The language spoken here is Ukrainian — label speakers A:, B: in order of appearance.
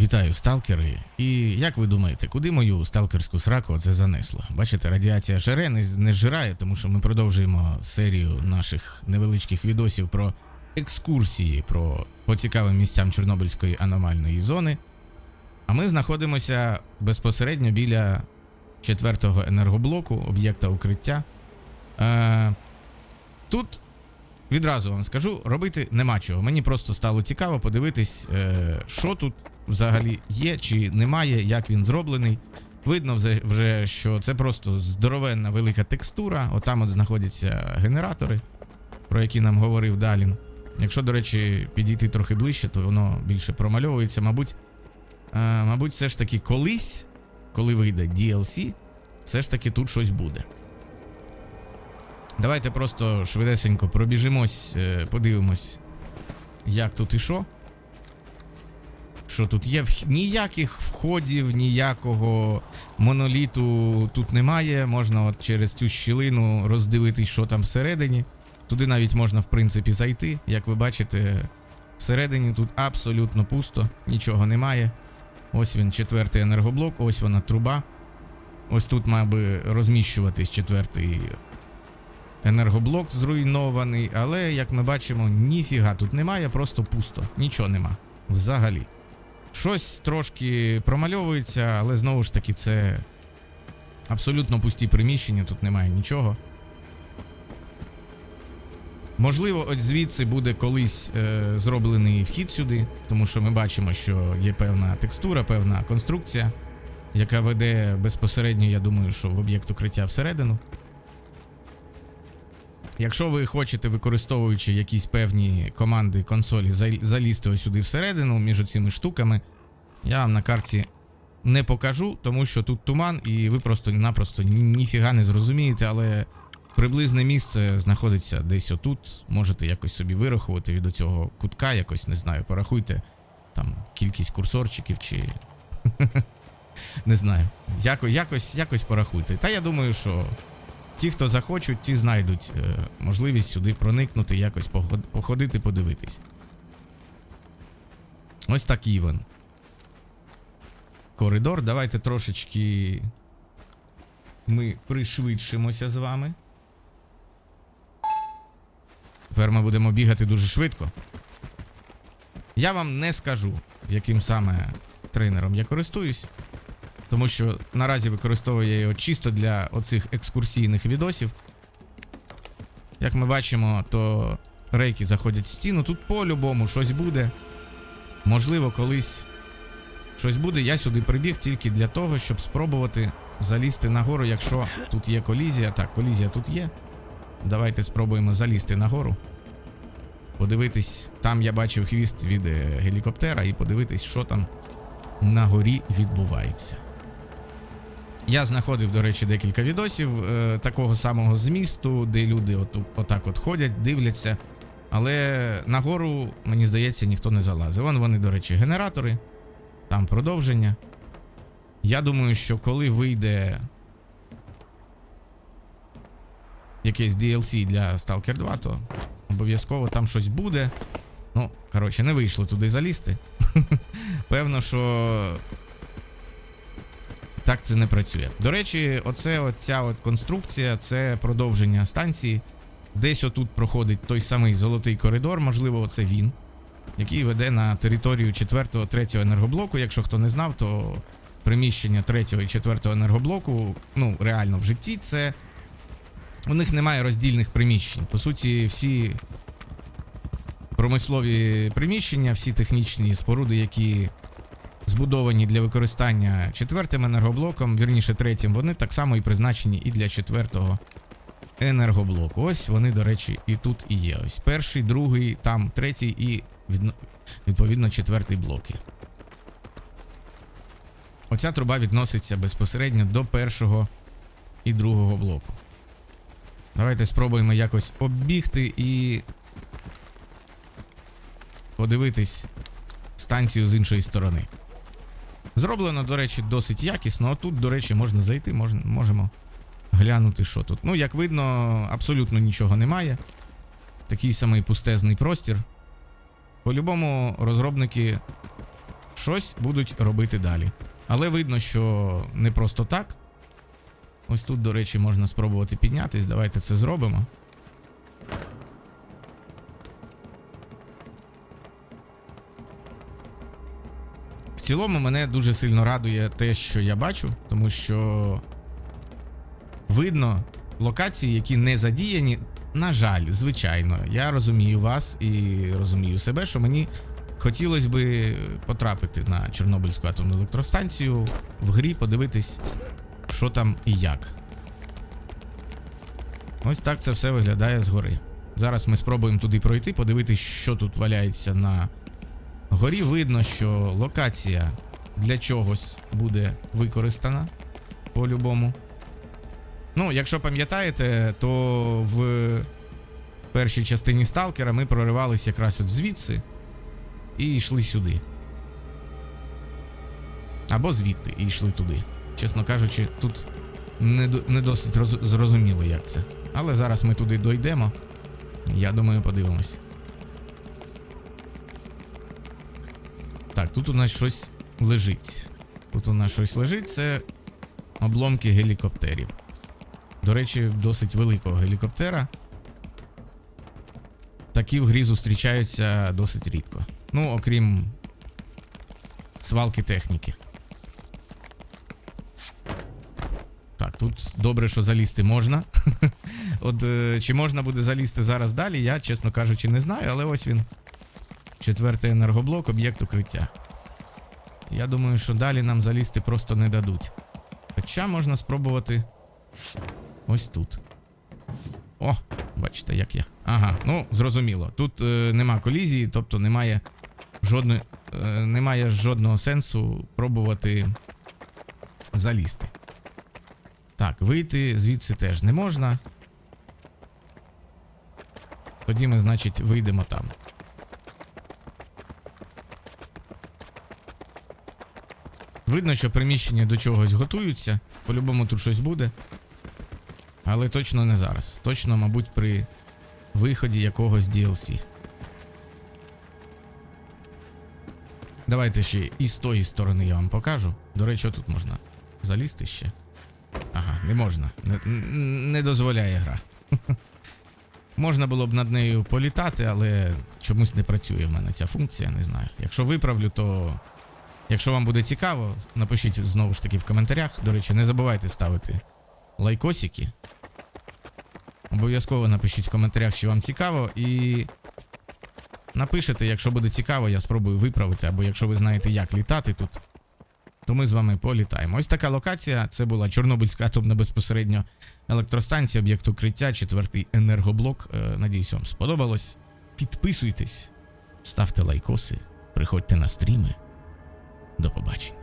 A: Вітаю, сталкери. І як ви думаєте, куди мою сталкерську сраку це занесло? Бачите, радіація жере не, не зжирає, тому що ми продовжуємо серію наших невеличких відосів про екскурсії про по цікавим місцям Чорнобильської аномальної зони. А ми знаходимося безпосередньо біля четвертого енергоблоку, об'єкта укриття. Е, тут відразу вам скажу, робити нема чого. Мені просто стало цікаво подивитись, е, що тут взагалі є чи немає, як він зроблений. Видно вже, що це просто здоровенна велика текстура. Отам от знаходяться генератори, про які нам говорив Далін. Якщо, до речі, підійти трохи ближче, то воно більше промальовується. Мабуть, е, мабуть, все ж таки колись, коли вийде DLC, все ж таки тут щось буде. Давайте просто швидесенько пробіжимось, е, подивимось, як тут і що. Що тут є? Ніяких входів, ніякого моноліту тут немає. Можна от через цю щілину роздивитись, що там всередині. Туди навіть можна, в принципі, зайти. Як ви бачите, всередині тут абсолютно пусто, нічого немає. Ось він, четвертий енергоблок, ось вона труба. Ось тут би розміщуватись четвертий енергоблок зруйнований, але, як ми бачимо, ніфіга тут немає, просто пусто. Нічого нема. Взагалі. Щось трошки промальовується, але знову ж таки, це абсолютно пусті приміщення, тут немає нічого. Можливо, ось звідси буде колись е, зроблений вхід сюди, тому що ми бачимо, що є певна текстура, певна конструкція, яка веде безпосередньо, я думаю, що в об'єкт укриття всередину. Якщо ви хочете, використовуючи якісь певні команди консолі, зал- залізти ось сюди всередину між цими штуками, я вам на карті не покажу, тому що тут туман, і ви просто-напросто ніфіга не зрозумієте, але приблизне місце знаходиться десь отут. Можете якось собі вирахувати від цього кутка, якось не знаю, порахуйте там кількість курсорчиків чи. Не знаю. Яко, якось, якось порахуйте. Та я думаю, що ті, хто захочуть, ті знайдуть е, можливість сюди проникнути, якось поход- походити, подивитись. Ось такий він. Коридор. Давайте трошечки ми пришвидшимося з вами. Тепер ми будемо бігати дуже швидко. Я вам не скажу, яким саме тренером я користуюсь. Тому що наразі використовую я його чисто для оцих екскурсійних відосів. Як ми бачимо, то рейки заходять в стіну. Тут по-любому щось буде. Можливо, колись щось буде. Я сюди прибіг тільки для того, щоб спробувати залізти нагору, якщо тут є колізія. Так, колізія тут є. Давайте спробуємо залізти нагору. Подивитись, там я бачив хвіст від е, гелікоптера, і подивитись, що там на горі відбувається. Я знаходив, до речі, декілька відосів е, такого самого змісту, де люди от, отак от ходять, дивляться. Але нагору, мені здається, ніхто не залазив. Вон вони, до речі, генератори, там продовження. Я думаю, що коли вийде якесь DLC для Stalker 2, то обов'язково там щось буде. Ну, коротше, не вийшло туди залізти. Певно, що так це не працює. До речі, оце от ця от конструкція це продовження станції. Десь отут проходить той самий золотий коридор, можливо, це він, який веде на територію 4-го, 3-го енергоблоку. Якщо хто не знав, то приміщення 3-го і 4-го енергоблоку, ну, реально в житті, це. У них немає роздільних приміщень. По суті, всі промислові приміщення, всі технічні споруди, які збудовані для використання четвертим енергоблоком, вірніше третім, вони так само і призначені і для четвертого енергоблоку. Ось вони, до речі, і тут і є. Ось перший, другий, там третій і відповідно четвертий блоки. Оця труба відноситься безпосередньо до першого і другого блоку. Давайте спробуємо якось оббігти і подивитись станцію з іншої сторони. Зроблено, до речі, досить якісно. Отут, до речі, можна зайти, можна, можемо глянути, що тут. Ну, як видно, абсолютно нічого немає. Такий самий пустезний простір. По-любому, розробники щось будуть робити далі. Але видно, що не просто так. Ось тут, до речі, можна спробувати піднятись. Давайте це зробимо. Цілому мене дуже сильно радує те, що я бачу, тому що видно локації, які не задіяні. На жаль, звичайно, я розумію вас і розумію себе, що мені хотілося би потрапити на Чорнобильську атомну електростанцію в грі, подивитись, що там і як. Ось так це все виглядає згори. Зараз ми спробуємо туди пройти, подивитись, що тут валяється на горі. Видно, що локація для чогось буде використана по-любому. Ну, якщо пам'ятаєте, то в першій частині Сталкера ми проривалися якраз от звідси і йшли сюди. Або звідти і йшли туди. Чесно кажучи, тут не, не досить роз- зрозуміло, як це. Але зараз ми туди дойдемо. Я думаю, подивимось. Так, тут у нас щось лежить. Тут у нас щось лежить, це обломки гелікоптерів. До речі, досить великого гелікоптера. Такі в грі зустрічаються досить рідко. Ну, окрім свалки техніки. Так, тут добре, що залізти можна. От е, чи можна буде залізти зараз далі, я, чесно кажучи, не знаю, але ось він. Четвертий енергоблок, об'єкт укриття. Я думаю, що далі нам залізти просто не дадуть. Хоча можна спробувати ось тут. О, бачите, як я. Ага, ну зрозуміло. Тут е, нема колізії, тобто немає жодної, е, немає жодного сенсу пробувати залізти. Так, вийти звідси теж не можна. Тоді ми, значить, вийдемо там. Видно, що приміщення до чогось готуються. По-любому тут щось буде. Але точно не зараз. Точно, мабуть, при виході якогось DLC. Давайте ще і з тої сторони я вам покажу. До речі, тут можна залізти ще. Ага, не можна. Не, не дозволяє гра. Можна було б над нею політати, але чомусь не працює в мене ця функція, не знаю. Якщо виправлю, то. Якщо вам буде цікаво, напишіть знову ж таки в коментарях. До речі, не забувайте ставити лайкосики. Обов'язково напишіть в коментарях, що вам цікаво, і напишете, якщо буде цікаво, я спробую виправити, або якщо ви знаєте, як літати тут, то ми з вами політаємо. Ось така локація. Це була Чорнобильська атомна безпосередньо електростанція, об'єкт укриття, четвертий енергоблок. Е, Надіюсь, вам сподобалось. Підписуйтесь, ставте лайкоси, приходьте на стріми. До побачення.